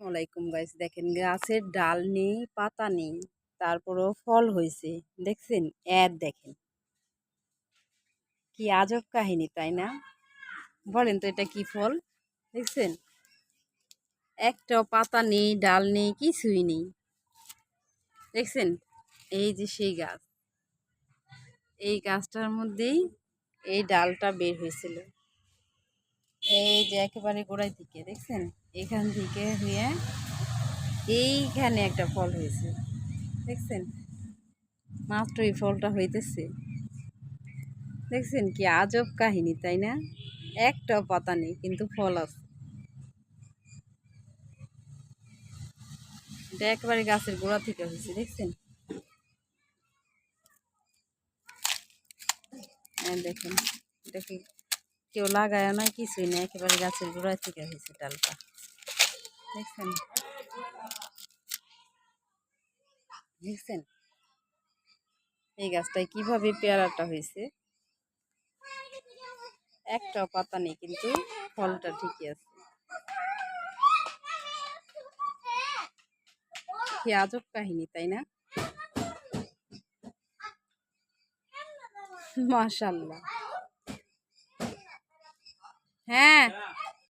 ওয়ালাইকুম গাইস। দেখেন গাছের ডাল নেই, পাতা নেই, তারপরও ফল হয়েছে দেখছেন? এর দেখেন। কি আজব কাহিনী, তাই না? বলেন তো এটা কি ফল? দেখছেন? একটাও পাতা নেই, ডাল নেই, কিছুই নেই। দেখছেন? এই যে সেই গাছ। এই গাছটার মধ্যেই এই ডালটা বের হয়েছিল এই যে একেবারে গোড়ায় দিকে, দেখছেন? এখান থেকে হয়ে এইখানে একটা ফল হয়েছে, দেখছেন? মাত্র এই ফলটা হইতেছে। দেখছেন কি আজব কাহিনী, তাই না? একটা পাতা নেই, কিন্তু ফল আছে। এটা একেবারে গাছের গোড়া থেকে হয়েছে, দেখছেন? দেখেন কি কেউ লাগায় না, কিছুই না, একেবারে গাছের গোড়ায় থেকে হয়েছে ডালটা। দেখছেন? দেখছেন? এই গাছটায় কীভাবে পেয়ারাটা হয়েছে? একটাও পাতা নেই, কিন্তু ফলটা ঠিকই আছে। আজব কাহিনী, তাই না? মাশাল্লাহ হ্যাঁ।